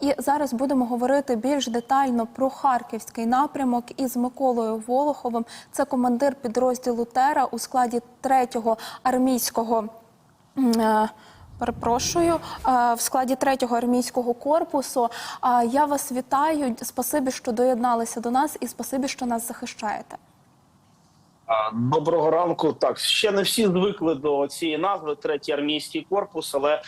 І зараз будемо говорити більш детально про харківський напрямок із Миколою Волоховим. Це командир підрозділу Тера у складі 3-го армійського. е, Перепрошую е, в складі 3-го армійського корпусу. Я вас вітаю. Спасибі, що доєдналися до нас, і спасибі, що нас захищаєте. Доброго ранку. Так ще не всі звикли до цієї назви третій армійський корпус. Але е,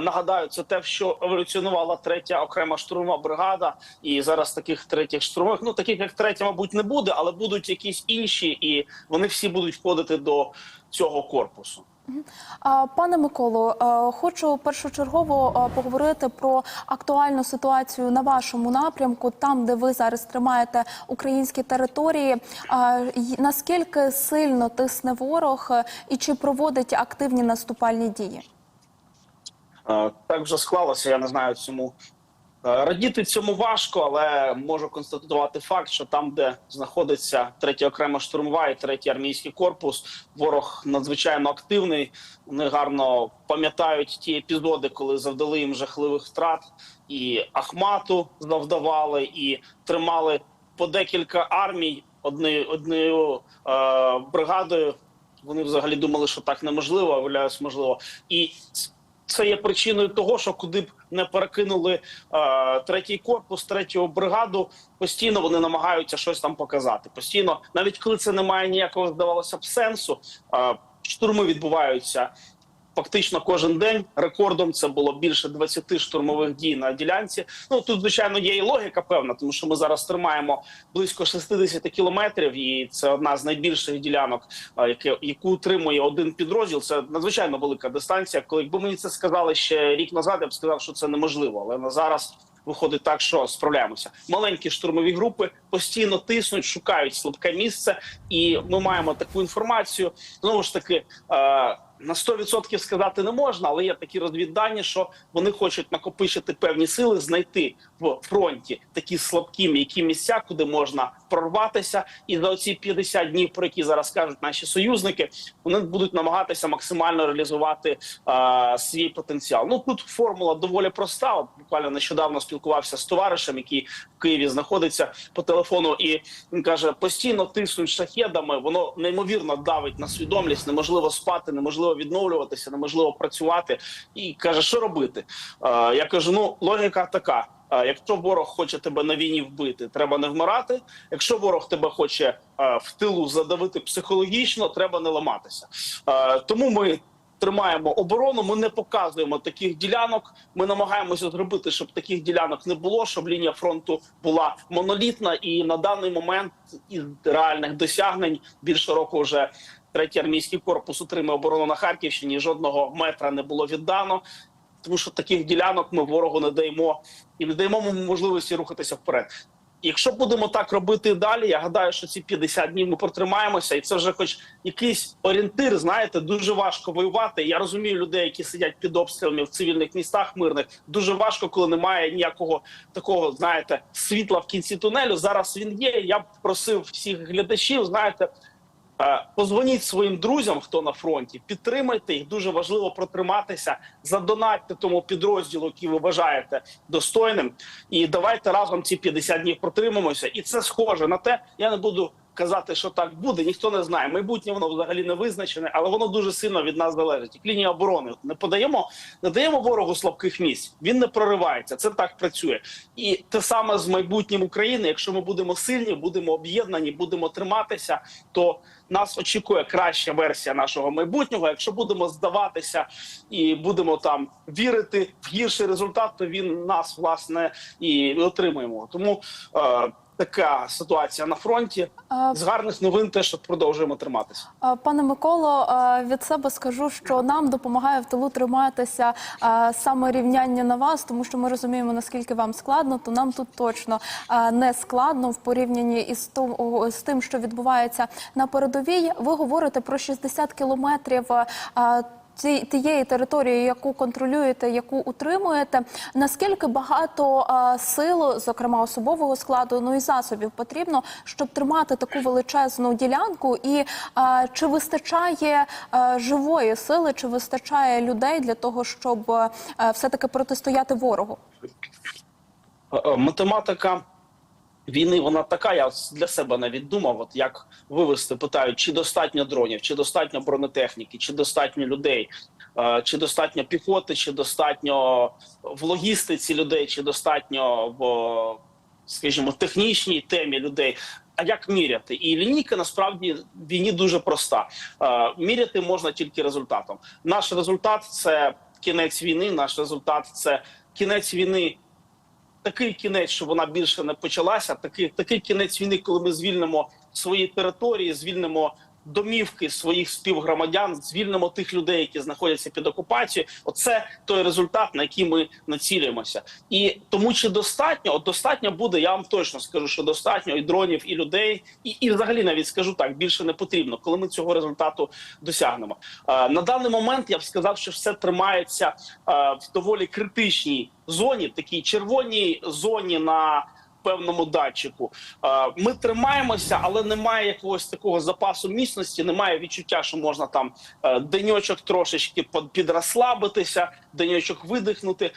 нагадаю, це те, що еволюціонувала третя окрема штурмова бригада. І зараз таких третіх штурмових, ну таких як третя, мабуть, не буде, але будуть якісь інші, і вони всі будуть входити до цього корпусу. Пане Миколо, е, хочу першочергово поговорити про актуальну ситуацію на вашому напрямку, там, де ви зараз тримаєте українські території. Наскільки сильно тисне ворог е, і чи проводить активні наступальні дії? Так вже склалося. Я не знаю цьому. Е, Радіти цьому важко, але можу констатувати факт, що там, де знаходиться третя окрема штурмова і третій армійський корпус, ворог надзвичайно активний. Вони гарно пам'ятають ті епізоди, коли завдали їм жахливих втрат, і Ахмату завдавали, і тримали по декілька армій однією е, бригадою. Вони взагалі думали, що так неможливо, а виявляється можливо. І це є причиною того, що куди б не перекинули е, третій корпус, третю бригаду, постійно вони намагаються щось там показати. Постійно, навіть коли це не має ніякого здавалося б сенсу, е, штурми відбуваються. Фактично кожен день рекордом це було більше 20 штурмових дій на ділянці. Ну тут звичайно є і логіка певна, тому що ми зараз тримаємо близько 60 кілометрів, і це одна з найбільших ділянок, яку утримує один підрозділ. Це надзвичайно велика дистанція. Коли якби мені це сказали ще рік назад, я б сказав, що це неможливо. Але на зараз виходить так, що справляємося. Маленькі штурмові групи постійно тиснуть, шукають слабке місце, і ми маємо таку інформацію. Знову ж таки. На 100% сказати не можна, але є такі розвіддані, що вони хочуть накопичити певні сили, знайти в фронті такі слабкі м'які місця, куди можна прорватися. І за оці 50 днів, про які зараз кажуть наші союзники, вони будуть намагатися максимально реалізувати е, свій потенціал. Ну тут формула доволі проста. Буквально нещодавно спілкувався з товаришем, який в Києві знаходиться по телефону, і він каже: постійно тиснуть шахедами. Воно неймовірно давить на свідомість. Неможливо спати, неможливо відновлюватися, неможливо працювати. І каже, що робити? Е, я кажу: ну логіка така. Е, Якщо ворог хоче тебе на війні вбити, треба не вмирати. Якщо ворог тебе хоче е, в тилу задавити психологічно, треба не ламатися. Тому ми тримаємо оборону. Ми не показуємо таких ділянок. Ми намагаємося зробити, щоб таких ділянок не було, щоб лінія фронту була монолітна. І на даний момент із реальних досягнень більше року вже. Третій армійський корпус утримує оборону на Харківщині. Жодного метра не було віддано, тому що таких ділянок ми ворогу не даємо і не даємо можливості рухатися вперед. Якщо будемо так робити далі, я гадаю, що ці 50 днів ми протримаємося, і це вже хоч якийсь орієнтир. Знаєте, дуже важко воювати. Я розумію людей, які сидять під обстрілами в цивільних містах мирних. Дуже важко, коли немає ніякого такого, знаєте, світла в кінці тунелю. Зараз він є. Я б просив всіх глядачів, знаєте. Е, Позвоніть своїм друзям, хто на фронті, підтримайте їх. Дуже важливо протриматися, задонатьте тому підрозділу, який ви вважаєте достойним. І давайте разом ці 50 днів протримаємося. І це схоже на те. Я не буду казати, що так буде. Ніхто не знає. Майбутнє воно взагалі не визначене, але воно дуже сильно від нас залежить. Як лінія оборони не подаємо, не даємо ворогу слабких місць. Він не проривається. Це так працює. І те саме з майбутнім України. Якщо ми будемо сильні, будемо об'єднані, будемо триматися, то нас очікує краща версія нашого майбутнього. Якщо будемо здаватися і будемо там вірити в гірший результат, то він нас власне і отримаємо. Тому е, така ситуація на фронті. З гарних новин те, що продовжуємо триматися. Пане Миколо, від себе скажу, що нам допомагає в тилу триматися саме рівняння на вас, тому що ми розуміємо, наскільки вам складно, то нам тут точно не складно в порівнянні із з тим, що відбувається на передовій. Ви говорите про 60 кілометрів. Тієї території, яку контролюєте, яку утримуєте, наскільки багато сил, зокрема особового складу, ну і засобів потрібно, щоб тримати таку величезну ділянку, і чи вистачає живої сили, чи вистачає людей для того, щоб все таки протистояти ворогу? Е, е, Математика війни вона така. Я для себе навіть думав, от як вивести, питають, чи достатньо дронів, чи достатньо бронетехніки, чи достатньо людей, чи достатньо піхоти, чи достатньо в логістиці людей, чи достатньо в, скажімо, технічній темі людей. А як міряти? І лінійка насправді війні дуже проста. Міряти можна тільки результатом. Наш результат це кінець війни. Наш результат це кінець війни такий кінець, що вона більше не почалася. Такий, такий кінець війни, коли ми звільнимо свої території, звільнимо домівки своїх співгромадян, звільнимо тих людей, які знаходяться під окупацією. Оце той результат, на який ми націлюємося. І тому чи достатньо? От достатньо буде. Я вам точно скажу, що достатньо і дронів, і людей, і, і взагалі навіть скажу так, більше не потрібно, коли ми цього результату досягнемо. Е, на даний момент я б сказав, що все тримається е, в доволі критичній зоні, такій червоній зоні на певному датчику. Ми тримаємося, але немає якогось такого запасу міцності. Немає відчуття, що можна там е, деньочок трошечки підрозслабитися, деньочок видихнути.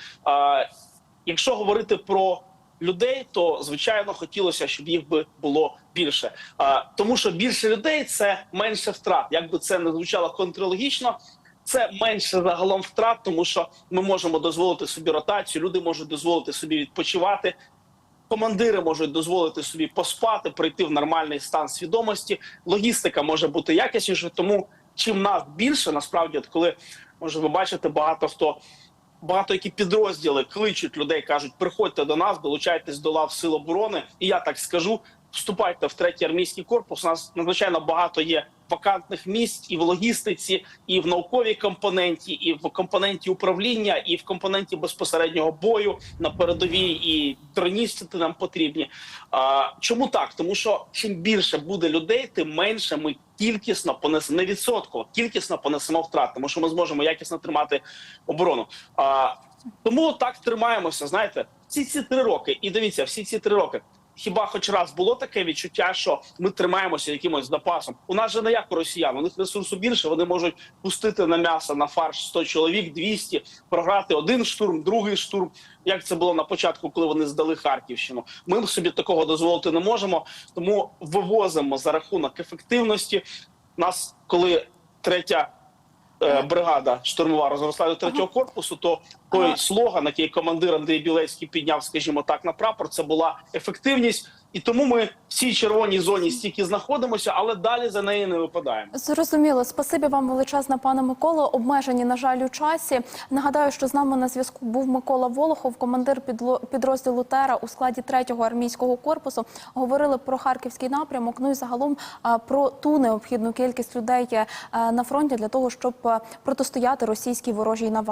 Якщо говорити про людей, то звичайно хотілося, щоб їх би було більше. Тому що більше людей це менше втрат. Як би це не звучало контрологічно, це менше загалом втрат, тому що ми можемо дозволити собі ротацію, люди можуть дозволити собі відпочивати. Командири можуть дозволити собі поспати, прийти в нормальний стан свідомості. Логістика може бути якіснішою. Тому чим нас більше, насправді, от коли може ви бачите, багато хто багато які підрозділи кличуть людей, кажуть: приходьте до нас, долучайтесь до лав сил оборони. І я так скажу: вступайте в третій армійський корпус. У нас надзвичайно багато є вакантних місць і в логістиці, і в науковій компоненті, і в компоненті управління, і в компоненті безпосереднього бою на передовій, і дроністи нам потрібні. А, чому так? Тому що чим більше буде людей, тим менше ми кількісно понесемо не відсотково, кількісно понесемо втрат, тому що ми зможемо якісно тримати оборону. А, тому так тримаємося. Знаєте, всі ці три роки, і дивіться, всі ці три роки. Хіба хоч раз було таке відчуття, що ми тримаємося якимось запасом? У нас же не як у росіян, у них ресурсу більше. Вони можуть пустити на м'ясо на фарш 100 чоловік, 200, програти один штурм, другий штурм. Як це було на початку, коли вони здали Харківщину? Ми собі такого дозволити не можемо, тому вивозимо за рахунок ефективності. Нас, коли третя бригада штурмова розросла до третього корпусу, то той слоган, який командир Андрій Білецький підняв, скажімо так, на прапор, це була ефективність. І тому ми в цій червоній зоні стільки знаходимося, але далі за неї не випадаємо. Зрозуміло, спасибі вам величезне, пане Миколо. Обмежені, на жаль, у часі. Нагадаю, що з нами на зв'язку був Микола Волохов, командир підрозділу Тера у складі 3-го армійського корпусу. Говорили про харківський напрямок. Ну і загалом про ту необхідну кількість людей е, на фронті для того, щоб е, протистояти російській ворожій навалі.